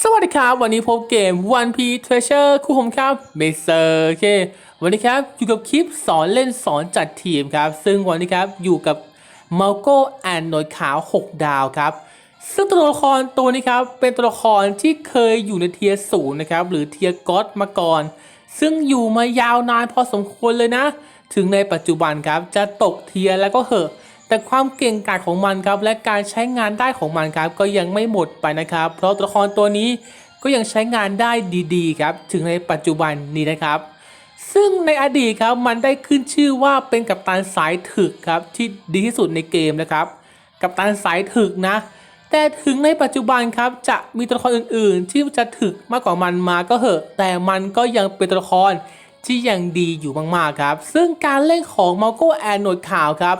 สวัสดีครับ วันนี้พบเกม One Piece Treasure คู่ผมครับเมเซอร์โอเควันนี้ครับอยู่กับคลิปสอนเล่นสอนจัดทีมครับ ซึ่งวันนี้ครับอยู่กับมาโก้แอนหนวดขาว 6 ดาวครับ ซึ่งตัวละครตัวนี้ครับ เป็นตัวละครที่เคยอยู่ในเทียร์ศูนย์นะครับ หรือเทียร์ก็อดมาก่อน ซึ่งอยู่มายาวนานพอสมควรเลยนะ ถึงในปัจจุบันครับจะตกเทียร์แล้วก็เหอะ แต่ความเก่งกาจของมันครับและการใช้งานได้ของมันครับก็ยังไม่หมดไปนะครับ เพราะตัวละครตัวนี้ก็ยังใช้งานได้ดีๆครับถึงในปัจจุบันนี้นะครับ ซึ่งในอดีตครับมันได้ขึ้นชื่อว่าเป็นกัปตันสายถึกครับที่ดีที่สุดในเกมนะครับ กัปตันสายถึกนะ แต่ถึงในปัจจุบันครับจะมีตัวละครอื่นๆ ที่จะถึกมากกว่ามันมาก็เหอะ แต่มันก็ยังเป็นตัวละครที่ยังดีอยู่มากๆครับ ซึ่งการเล่นของมาโกแอนโนดขาวครับ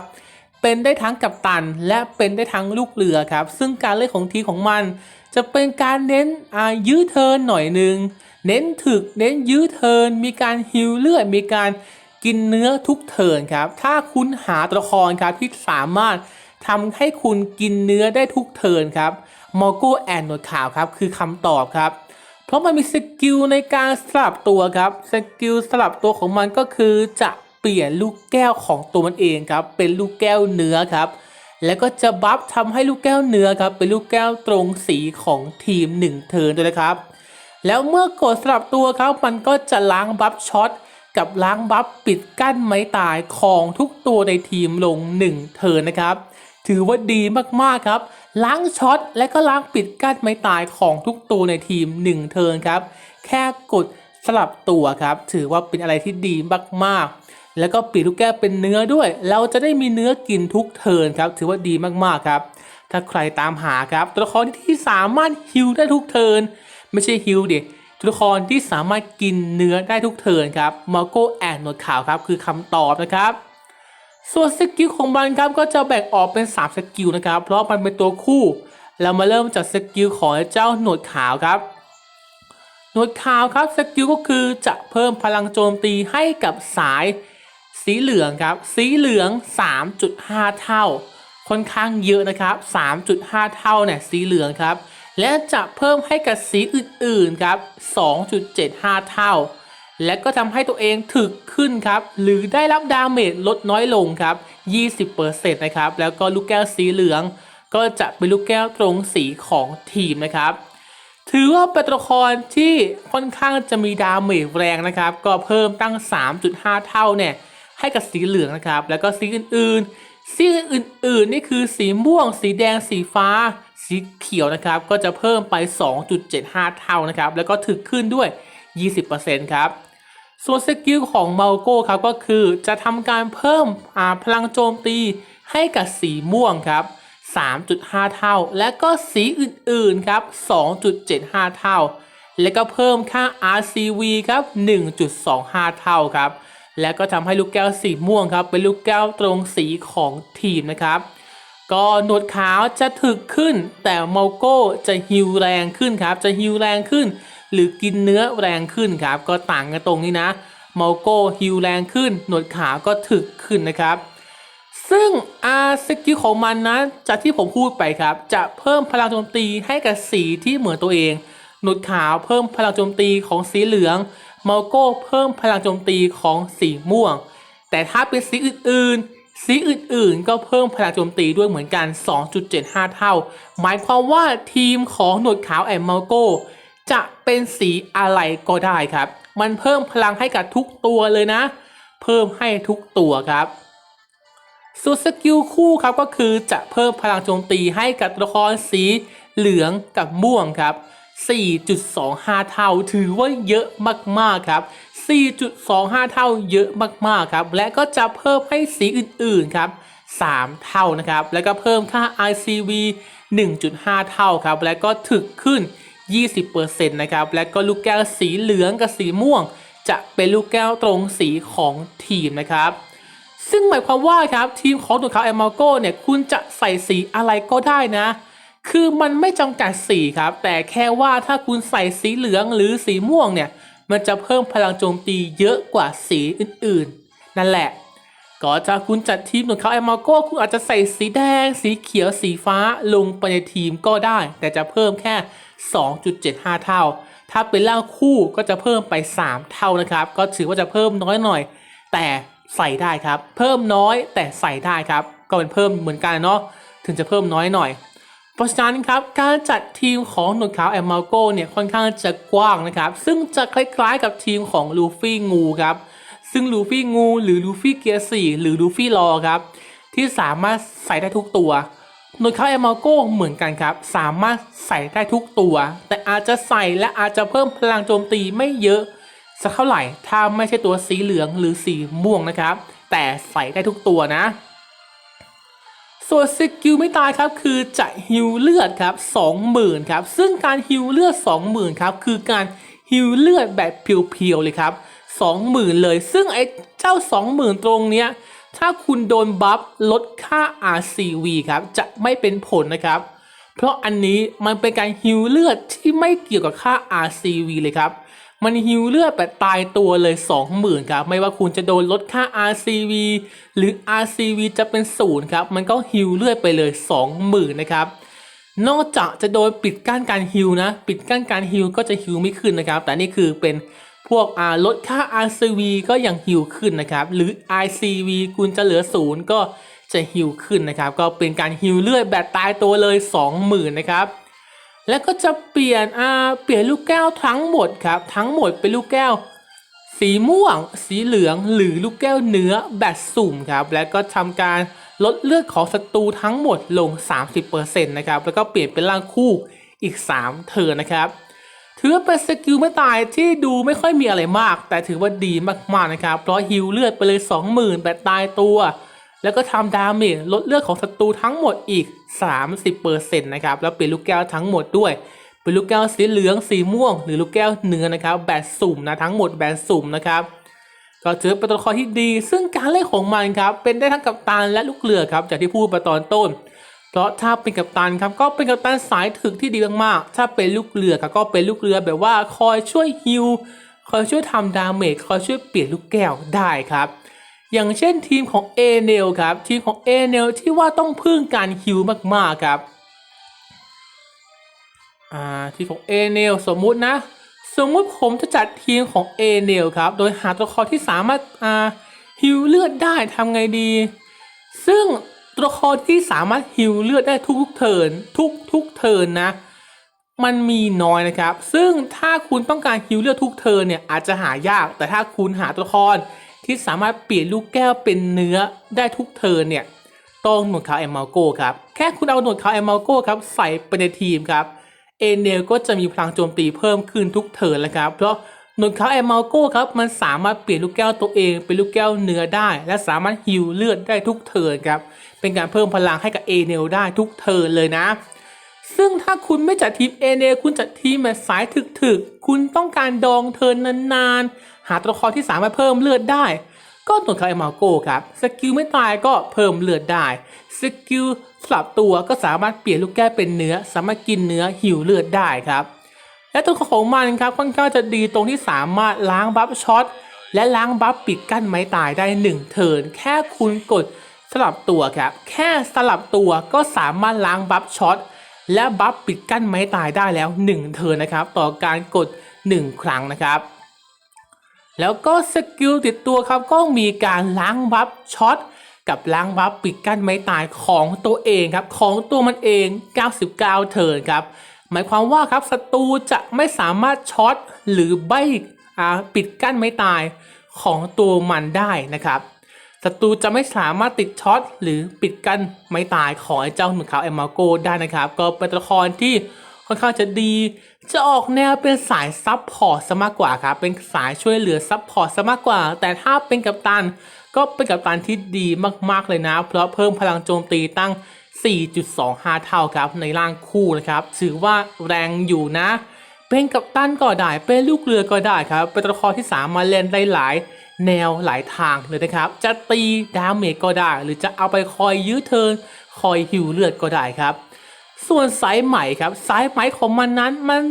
เป็นได้ทั้งกัปตัน และเป็นได้ทั้งลูกเรือครับ ซึ่งการเล่นของทีมของมัน จะเป็นการเน้นอายื้อเทินหน่อยหนึ่งเน้นถึกเน้นยื้อเทินมีการฮิลเลือดมีการกินเนื้อทุกเทินครับ ถ้าคุณหาตัวละครครับที่สามารถทำให้คุณกินเนื้อได้ทุกเทินครับมอโกแอนโนขาวครับคือคำตอบครับ เพราะมันมีสกิลในการสลับตัวครับ สกิลสลับตัวของมันก็คือจะ เปลี่ยนลูกแก้วของตัวมันเองครับ เป็นลูกแก้วเนื้อครับ แล้วก็จะบัฟทำให้ลูกแก้วเนื้อครับ เป็นลูกแก้วตรงสีของทีม 1 เทิร์นด้วยนะครับ แล้วเมื่อกดสลับตัวครับ มันก็จะล้างบัฟช็อตกับล้างบัฟปิดกั้นไม้ตายของทุกตัวในทีมลง 1 เทิร์นนะครับ ถือว่าดีมากๆครับ ล้างช็อตและก็ล้างปิดกั้นไม้ตายของทุกตัวในทีม 1 เทิร์นครับ แค่กดสลับตัวครับ ถือว่าเป็นอะไรที่ดีมากๆ แล้วก็ปลี่ยนลูกแก้วเป็นเนื้อด้วย เราจะได้มีเนื้อกินทุกเทิร์นครับ ถือว่าดีมากๆครับ ถ้าใครตามหาครับตัวละครที่สามารถฮิลได้ทุกเทิร์นไม่ใช่ฮิลดิตัวละครที่สามารถกินเนื้อได้ทุกเทิร์นครับมาโกแอนหนวดขาวครับคือคำตอบนะครับ ส่วนสกิลของมันครับก็จะแบ่งออกเป็น 3 สกิลนะครับ เพราะมันเป็นตัวคู่ เรามาเริ่มจากสกิลของเจ้าหนวดขาวครับหนวดขาวครับสกิลก็คือจะเพิ่มพลังโจมตีให้กับสาย สีเหลืองครับ สีเหลือง 3.5 เท่า ค่อนข้างเยอะนะครับ 3.5 เท่าเนี่ยสีเหลืองครับ และจะเพิ่มให้กับสีอื่นๆครับ 2.75 เท่า และก็ทำให้ตัวเองถึกขึ้นครับ หรือได้รับดาเมจลดน้อยลงครับ 20%นะครับ แล้วก็ลูกแก้วสีเหลือง ก็จะเป็นลูกแก้วตรงสีของทีมนะครับถือว่าเป็นตัวละครที่ค่อนข้างจะมีดาเมจแรงนะครับ ก็เพิ่มตั้ง 3.5 เท่าเนี่ย ให้กับสีเหลืองนะครับ แล้วก็สีอื่นๆ สีอื่นๆ นี่คือสีม่วง สีแดง สีฟ้า สีเขียวนะครับ ก็จะเพิ่มไป 2.75 เท่านะครับ แล้วก็ถึกขึ้นด้วย 20%ครับ ส่วนสกิลของเมาโก้ครับ ก็คือจะทำการเพิ่มพลังโจมตีให้กับสีม่วงครับ 3.5 เท่า และก็สีอื่นๆ ครับ 2.75 เท่า และก็เพิ่มค่า RCV ครับ 1.25 เท่าครับ และก็ทำให้ลูกแก้วสีม่วงครับเป็นลูกแก้วตรงสีของทีมนะครับ ก็หนวดขาวจะถึกขึ้น แต่เมาโก้จะฮิวแรงขึ้นครับ จะฮิวแรงขึ้น หรือกินเนื้อแรงขึ้นครับ ก็ต่างกันตรงนี้นะเมาโก้ฮิวแรงขึ้น หนวดขาวก็ถึกขึ้นนะครับ ซึ่งอาสกิลของมันนะจากที่ผมพูดไปครับ จะเพิ่มพลังโจมตีให้กับสีที่เหมือนตัวเอง หนวดขาวเพิ่มพลังโจมตีของสีเหลือง มาโก้เพิ่มพลังโจมตีของสีม่วง แต่ถ้าเป็นสีอื่นๆ สีอื่นๆ ก็เพิ่มพลังโจมตีด้วยเหมือนกัน 2.75 เท่า หมายความว่าทีมของหนวดขาวแอนเมาโก้จะเป็นสีอะไรก็ได้ครับ มันเพิ่มพลังให้กับทุกตัวเลยนะ เพิ่มให้ทุกตัวครับส่วนสกิลคู่ครับก็คือจะเพิ่มพลังโจมตีให้กับตัวละครสีเหลืองกับม่วงครับ 4.25 เท่า ถือว่าเยอะมากๆครับ 4.25 เท่าเยอะมากๆครับ และก็จะเพิ่มให้สีอื่นๆครับ 3 เท่านะครับ แล้วก็เพิ่มค่า ICV 1.5 เท่าครับ และก็ถึกขึ้น 20%นะครับ และก็ลูกแก้วสีเหลืองกับสีม่วง จะเป็นลูกแก้วตรงสีของทีมนะครับซึ่งหมายความว่าครับทีมของตัวเขาแอมมาโก้เนี่ยคุณจะใส่สีอะไรก็ได้นะ คือมันไม่จำกัดสีครับ แต่แค่ว่าถ้าคุณใส่สีเหลืองหรือสีม่วงเนี่ย มันจะเพิ่มพลังโจมตีเยอะกว่าสีอื่นๆ นั่นแหละก็จะคุณจัดทีมของเขาแอมมาโก้คุณอาจจะใส่สีแดง สีเขียวสีฟ้าลงไปในทีมก็ได้ แต่จะเพิ่มแค่ 2.75 เท่า ถ้าเป็นร่างคู่ก็จะเพิ่มไป 3 เท่านะครับ ก็ถือว่าจะเพิ่มน้อยหน่อย แต่ใส่ได้ครับ เพิ่มน้อยแต่ใส่ได้ครับ ก็เป็นเพิ่มเหมือนกันเนาะถึงจะเพิ่มน้อยหน่อย เพราะฉะนั้นครับการจัดทีมของหนวดขาวแอมมาโกเนี่ยค่อนข้างจะกว้างนะครับ ซึ่งจะคล้ายๆกับทีมของลูฟี่งูครับซึ่งลูฟี่งู หรือลูฟี่เกียร์สี่หรือลูฟี่รอครับ ที่สามารถใส่ได้ทุกตัวหนวดขาวแอมมาโกเหมือนกันครับ สามารถใส่ได้ทุกตัว แต่อาจจะใส่และอาจจะเพิ่มพลังโจมตีไม่เยอะสักเท่าไหร่ถ้าไม่ใช่ตัวสีเหลืองหรือสีม่วงนะครับ แต่ใส่ได้ทุกตัวนะ ส่วนสกิลไม่ตายครับคือจะฮิวเลือดครับ20,000ครับซึ่งการฮิวเลือด 20,000ครับคือการฮิวเลือดแบบเพียวๆเลยครับ20,000 เลย ซึ่งไอ้เจ้า 20,000 ตรงเนี้ยถ้าคุณโดนบัฟลดค่า RCV ครับจะไม่เป็นผลนะครับ เพราะอันนี้มันเป็นการฮิวเลือดที่ไม่เกี่ยวกับค่า RCV เลยครับ มันฮิวเลือดแบบตายตัวเลย 20,000ครับไม่ว่าคุณจะโดนลดค่า RCV หรือ RCV จะเป็นศูนย์ครับมันก็ฮิวเลือดไปเลย 20,000นะครับนอกจากจะโดนปิดกั้นการฮิวนะ ปิดกั้นการฮิวก็จะฮิวไม่ขึ้นนะครับ แต่นี่คือเป็นพวกลดค่า RCV ก็ยังฮิวขึ้นนะครับ หรือ ICV คุณจะเหลือศูนย์ก็จะฮิวขึ้นนะครับ ก็เป็นการฮิวเลือดแบบตายตัวเลย 20,000นะครับ แล้วก็จะเปลี่ยนอ่าเปลี่ยนลูกแก้วทั้งหมดครับ ทั้งหมดเป็นลูกแก้ว สีม่วง สีเหลือง หรือลูกแก้วเนื้อแบบสุ่มครับ แล้วก็ทำการลดเลือดของศัตรูทั้งหมดลง 30%นะครับ แล้วก็เปลี่ยนเป็นร่างคู่อีก 3เทิร์นะครับ ถือเป็นสกิลไม่ตายที่ดูไม่ค่อยมีอะไรมาก แต่ถือว่าดีมากๆนะครับ เพราะฮิวเลือดไปเลย 20,000 แบบตายตัว แล้วก็ทำดาเมจลดเลือดของศัตรูทั้งหมดอีก 30%นะครับ แล้วเปลี่ยนลูกแก้วทั้งหมดด้วย เป็นลูกแก้วสีเหลือง สีม่วง หรือลูกแก้วเนื้อนะครับ แบบสุ่มนะทั้งหมดแบบสุ่มนะครับ ก็ถือเป็นตัวละครที่ดี ซึ่งการเล่นของมันครับ เป็นได้ทั้งกัปตันและลูกเรือครับจากที่พูดไปตอนต้น เพราะถ้าเป็นกัปตันครับก็เป็นกัปตันสายถึกที่ดีมากๆ ถ้าเป็นลูกเรือครับก็เป็นลูกเรือแบบว่าคอยช่วยฮิลคอยช่วยทำดาเมจคอยช่วยเปลี่ยนลูกแก้วได้ครับ อย่างเช่นทีมของเอเนลครับทีมของเอเนลที่ว่าต้องพึ่งการฮิลมากๆครับอ่าทีมของเอเนลสมมุตินะ สมมุติผมจะจัดทีมของเอเนลครับโดยหาตัวละครที่สามารถอ่าฮิวเลือดได้ทำไงดี ซึ่งตัวละครที่สามารถฮิวเลือดได้ทุกๆเทิร์นทุกทุกๆเทิร์นนะ มันมีน้อยนะครับ ซึ่งถ้าคุณต้องการฮิวเลือดทุกเทิร์นเนี่ยอาจจะหายาก แต่ถ้าคุณหาตัวละคร ที่สามารถเปลี่ยนลูกแก้วเป็นเนื้อได้ทุกเทิร์นเนี่ยต้องหนวดขาวแอมมาโกครับแค่คุณเอาหนวดขาวแอมมาโกครับใส่ไปในทีมครับเอเนลก็จะมีพลังโจมตีเพิ่มขึ้นทุกเทิร์นแล้วครับ เพราะหนวดขาวแอมมาโกครับมันสามารถเปลี่ยนลูกแก้วตัวเองเป็นลูกแก้วเนื้อได้ และสามารถฮิวเลือดได้ทุกเทิร์นครับเป็นการเพิ่มพลังให้กับเอเนลได้ทุกเทิร์นเลยนะ ซึ่งถ้าคุณไม่จัดทีมเอเนคุณจัดทีมแบบสายถึกๆ คุณต้องการดองเทินนานๆ หาตัวละครที่สามารถเพิ่มเลือดได้ ก็ตัวคาเอมาโกครับ สกิลไม่ตายก็เพิ่มเลือดได้ สกิลสลับตัวก็สามารถเปลี่ยนลูกแก้เป็นเนื้อ สามารถกินเนื้อหิวเลือดได้ครับ และตัวของมันครับค่อนข้างจะดีตรงที่สามารถล้างบัฟช็อตและล้างบัฟปิดกั้นไม้ตายได้หนึ่งเทิร์นแค่คุณกดสลับตัวครับ แค่สลับตัวก็สามารถล้างบัฟช็อต และบัฟปิดกั้นไม้ตายได้แล้วหนึ่งเทินนะครับ ต่อการกดหนึ่งครั้งนะครับ แล้วก็สกิลติดตัวครับก็มีการล้างบัฟช็อตกับล้างบัฟปิดกั้นไม้ตายของตัวเองครับ ของตัวมันเอง 99 เทินครับ หมายความว่าครับศัตรูจะไม่สามารถช็อตหรือใบอ่าปิดกั้นไม้ตายของตัวมันได้นะครับ ศัตรูจะไม่สามารถติดช็อตหรือปิดกั้นไม้ตายของไอ้เจ้าหนุ่มขาวเอมมาโกได้นะครับ ก็เป็นตัวละครที่ค่อนข้างจะดี จะออกแนวเป็นสายซับพอร์ตซะมากกว่าครับ เป็นสายช่วยเหลือซับพอร์ตซะมากกว่า แต่ถ้าเป็นกัปตัน ก็เป็นกัปตันที่ดีมากๆเลยนะ เพราะเพิ่มพลังโจมตีตั้ง 4.25 เท่าครับ ในร่างคู่นะครับ ถือว่าแรงอยู่นะ เป็นกัปตันก็ได้ เป็นลูกเรือก็ได้ครับ เป็นตัวละครที่สามารถเล่นได้หลาย แนวหลายทางเลยนะครับ จะตีดาเมจก็ได้ หรือจะเอาไปคอยยื้อเทินคอยหิวเลือดก็ได้ครับ ส่วนสายไหมครับ สายไหมของมันนั้นมัน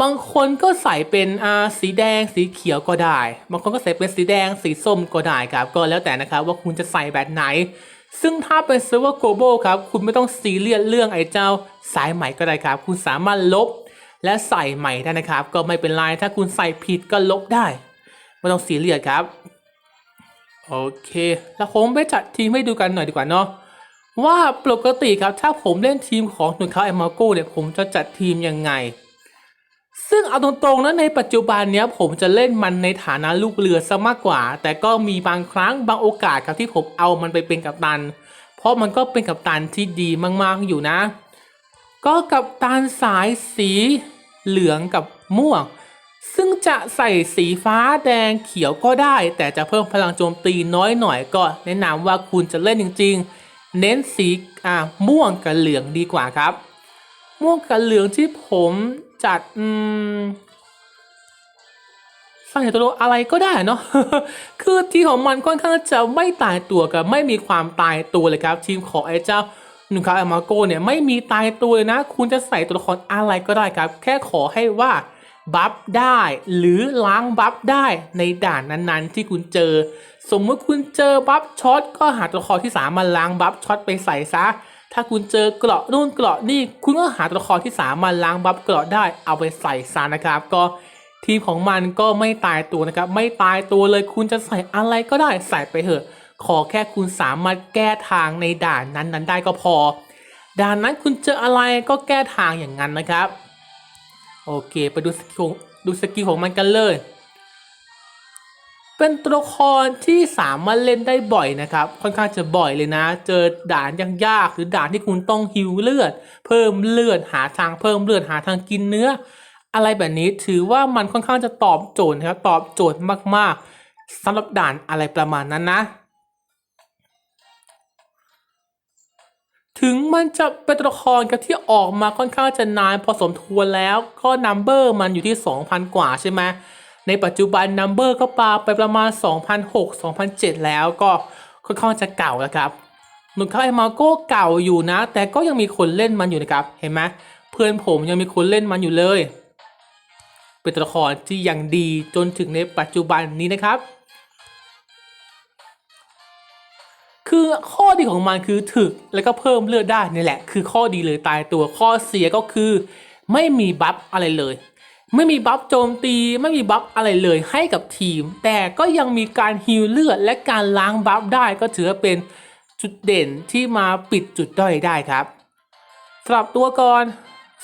บางคนก็ใส่เป็นอ่าสีแดงสีเขียวก็ได้ บางคนก็ใส่เป็นสีแดงสีส้มก็ได้ครับ ก็แล้วแต่นะครับว่าคุณจะใส่แบบไหน ซึ่งถ้าเป็นเซิร์ฟเวอร์ global ครับ คุณไม่ต้องซีเรียสเรื่องไอ้เจ้าสายไหมก็ได้ครับ คุณสามารถลบและใส่ใหม่ได้นะครับ ก็ไม่เป็นไรถ้าคุณใส่ผิดก็ลบได้ ไม่ต้องสีเรียสครับ โอเค แล้วผมไปจัดทีมให้ดูกันหน่อยดีกว่าเนาะว่าปกติครับถ้าผมเล่นทีมของหน่วยข่าวเอม a โก้เนี่ยผมจะจัดทีมยังไง ซึ่งเอาตรงๆนะในปัจจุบันเนี้ยผมจะเล่นมันในฐานะลูกเรือซะมากกว่า แต่ก็มีบางครั้งบางโอกาสครับที่ผมเอามันไปเป็นกัปตัน เพราะมันก็เป็นกัปตันที่ดีมากๆอยู่นะ ก็กัปตันสายสีเหลืองกับม่วง ซึ่งจะใส่สีฟ้าแดงเขียวก็ได้ แต่จะเพิ่มพลังโจมตีน้อยหน่อยก็แนะนำว่าคุณจะเล่นจริง ๆ เน้นสีอ่าม่วงกับเหลืองดีกว่าครับ ม่วงกับเหลืองที่ผมจัดอืมใส่ตัวอะไรก็ได้เนาะ คือทีของมันค่อนข้างจะไม่ตายตัวกับไม่มีความตายตัวเลยครับ ทีมของไอ้เจ้าหนุ่มคาอามาโกเนี่ยไม่มีตายตัวเลยนะ คุณจะใส่ตัวละครอะไรก็ได้ครับ แค่ขอให้ว่า บัฟได้ หรือล้างบัฟได้ในด่านนั้นๆ ที่คุณเจอ สมมติคุณเจอบัฟช็อตก็หาตัวละครที่สามมาล้างบัฟช็อตไปใส่ซะ ถ้าคุณเจอเกราะนู่นเกราะนี่คุณก็หาตัวละครที่สามารถล้างบัฟเกราะได้เอาไปใส่ซะนะครับ ก็ทีมของมันก็ไม่ตายตัวนะครับ ไม่ตายตัวเลยคุณจะใส่อะไรก็ได้ใส่ไปเถอะ ขอแค่คุณสามารถแก้ทางในด่านนั้นๆ ได้ก็พอ ด่านนั้นคุณเจออะไรก็แก้ทางอย่างนั้นนะครับ โอเคไปดูสกิลดูสกิลของมันกันเลย เป็นตัวละครที่สามารถเล่นได้บ่อยนะครับ ค่อนข้างจะบ่อยเลยนะ เจอด่านยากๆหรือด่านที่คุณต้องฮิวเลือด เพิ่มเลือดหาทางเพิ่มเลือดหาทางกินเนื้อ อะไรแบบนี้ถือว่ามันค่อนข้างจะตอบโจทย์นะครับตอบโจทย์มากๆสำหรับด่านอะไรประมาณนั้นนะ ถึงมันจะเป็นตัวละครกับที่ออกมาค่อนข้างจะนานพอสมควรแล้วก็นัมเบอร์มันอยู่ที่ 2,000 กว่าใช่ไหมในปัจจุบันนัมเบอร์ก็ปาไปประมาณ 2,006 2,007 แล้วก็ค่อนข้างจะเก่าแล้วครับหนุ่มเขาไอมาโก้เก่าอยู่นะ แต่ก็ยังมีคนเล่นมันอยู่นะครับเห็นไหมเพื่อนผมยังมีคนเล่นมันอยู่เลย เป็นตัวละครที่ยังดีจนถึงในปัจจุบันนี้นะครับ คือข้อดีของมันคือถึกแล้วก็เพิ่มเลือดได้นี่แหละ คือข้อดีเลยตายตัวข้อเสียก็คือ ไม่มีบัฟอะไรเลย ไม่มีบัฟโจมตีไม่มีบัฟอะไรเลยให้กับทีม แต่ก็ยังมีการฮิลเลือดและการล้างบัฟได้ก็ถือเป็นจุดเด่นที่มาปิดจุดด้อยได้ครับสำหรับตัวก่อน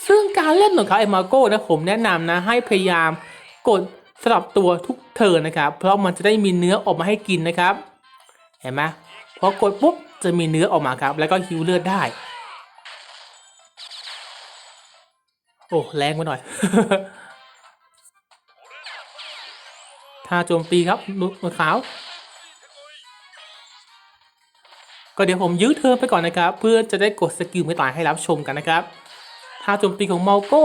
ซึ่งการเล่นของเขาเอมาโก้นะผมแนะนำนะให้พยายามกดสลับตัวทุกเทิร์นนะครับ เพราะมันจะได้มีเนื้อออกมาให้กินนะครับ เห็นไหม พอกดปุ๊บจะมีเนื้อออกมาครับ แล้วก็ฮิวเลือดได้ โอ้แรงไปหน่อยถ้าโจมตีครับหนวดขาว ก็เดี๋ยวผมยื้อเธอไปก่อนนะครับ เพื่อจะได้กดสกิลไม่ตายให้รับชมกันนะครับถ้าโจมตีของเมาโก้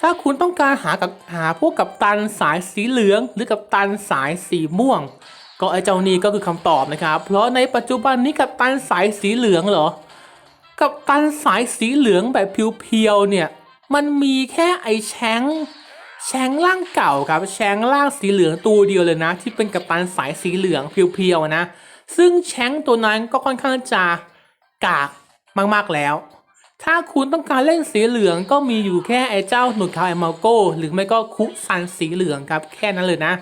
ถ้าคุณต้องการหากับหาพวกกับตันสายสีเหลือง หรือกับตันสายสีม่วง ก็ไอเจ้านี้ก็คือคำตอบนะครับ เพราะในปัจจุบันนี้กับตันสายสีเหลืองเหรอ กับตันสายสีเหลืองแบบเพียวๆเนี่ยมันมีแค่ไอแชงแชงล่างเก่าครับแชงล่างสีเหลืองตัวเดียวเลยนะ ที่เป็นกับตันสายสีเหลืองเพียวๆนะ ซึ่งแชงตัวนั้นก็ค่อนข้างจะกากมากๆแล้ว ถ้าคุณต้องการเล่นสีเหลืองก็มีอยู่แค่ไอ้เจ้าหนุดคาวไอมาโก้หรือไม่ก็คุซันสีเหลืองครับ แค่นั้นเลยนะ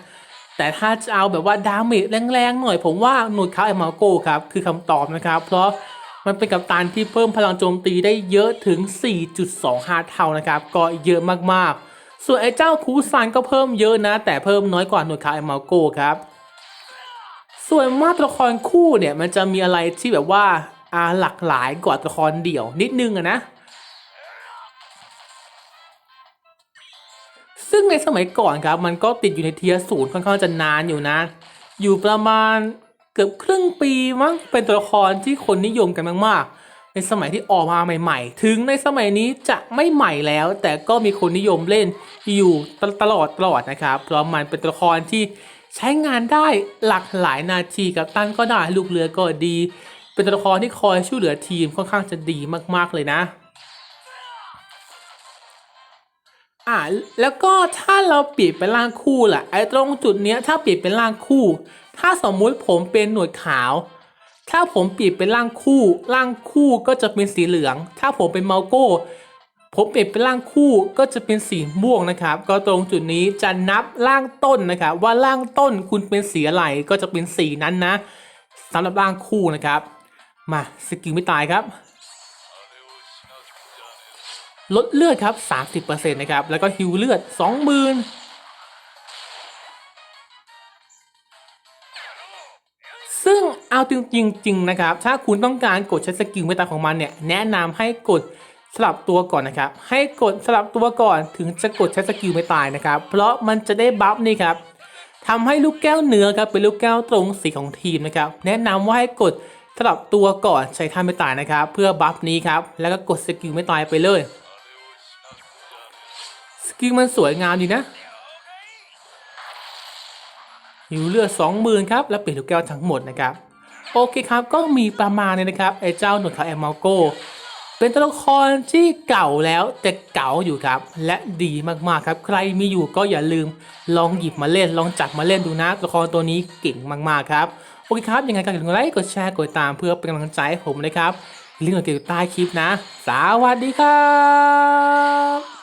แต่ถ้าจะเอาแบบว่าดาเมจแรงๆหน่อยผมว่าหนุดคาวไอมาโก้ครับคือคำตอบนะครับ เพราะมันเป็นกัปตันที่เพิ่มพลังโจมตีได้เยอะถึง 4.25 เท่านะครับ ก็เยอะมากๆ ส่วนไอ้เจ้าคูซันก็เพิ่มเยอะนะ แต่เพิ่มน้อยกว่าหนุดคาวไอมาโก้ครับส่วนมาตรละครคู่เนี่ยมันจะมีอะไรที่แบบว่า อ่าหลากหลายกว่าตัวละครเดี่ยวนิดนึงอะนะ ซึ่งในสมัยก่อนครับ มันก็ติดอยู่ในเทียร์ศูนย์ค่อนข้างจะนานอยู่นะ อยู่ประมาณเกือบครึ่งปีมั้งเป็นตัวละครที่คนนิยมกันมากๆ ในสมัยที่ออกมาใหม่ ๆ ถึงในสมัยนี้จะไม่ใหม่แล้ว แต่ก็มีคนนิยมเล่นอยู่ตลอดตลอดนะครับเพราะมันเป็นตัวละครที่ใช้งานได้หลากหลายนาทีกับตันก็ได้ลูกเรือก็ดี เป็นตัวละครที่คอยช่วยเหลือทีมค่อนข้างจะดีมากๆเลยนะอ่าแล้วก็ถ้าเราเปลี่ยนเป็นร่างคู่ล่ะไอ้ตรงจุดเนี้ยถ้าเปลี่ยนเป็นร่างคู่ ถ้าสมมุติผมเป็นหน่วดขาว ถ้าผมเปลี่ยนเป็นร่างคู่ร่างคู่ก็จะเป็นสีเหลือง ถ้าผมเป็นเมาโก้ ผมเปลี่ยนเป็นร่างคู่ก็จะเป็นสีม่วงนะครับ ก็ตรงจุดนี้จะนับร่างต้นนะครับว่าร่างต้นคุณเป็นสีอะไรก็จะเป็นสีนั้นนะสำหรับร่างคู่นะครับ มาสกิลไม่ตายครับ ลดเลือดครับ 30%นะครับ แล้วก็ฮิวเลือด 20,000ซึ่งเอาจริงๆนะครับ ถ้าคุณต้องการกดใช้สกิลไม่ตายของมันเนี่ย แนะนำให้กดสลับตัวก่อนนะครับ ให้กดสลับตัวก่อนถึงจะกดใช้สกิลไม่ตายนะครับ เพราะมันจะได้บัฟนี่ครับทำให้ลูกแก้วเนื้อครับเป็นลูกแก้วตรงสีของทีมนะครับ แนะนำว่าให้กด สลับตัวก่อนใช้ท่าไม่ตายนะครับ เพื่อบัฟนี้ครับ แล้วก็กดสกิลไม่ตายไปเลย สกิลมันสวยงามดีนะหิวเลือด20,000ครับ และเปลี่ยนลูกแก้วทั้งหมดนะครับ โอเคครับ ก็มีประมาณนี้นะครับ ไอ้เจ้าหนวดขาวแอมมัลโก เป็นตัวละครที่เก่าแล้วแต่เก่าอยู่ครับ และดีมากๆครับ ใครมีอยู่ก็อย่าลืมลองหยิบมาเล่น ลองจับมาเล่นดูนะ ตัวละครตัวนี้เก่งมากๆครับ โอเคครับ ยังไงก็อย่าลืมกดไลค์ กดแชร์กดติดตามเพื่อเป็นกำลังใจให้ผมนะครับ ลิงก์อยู่ใต้คลิปนะ สวัสดีครับ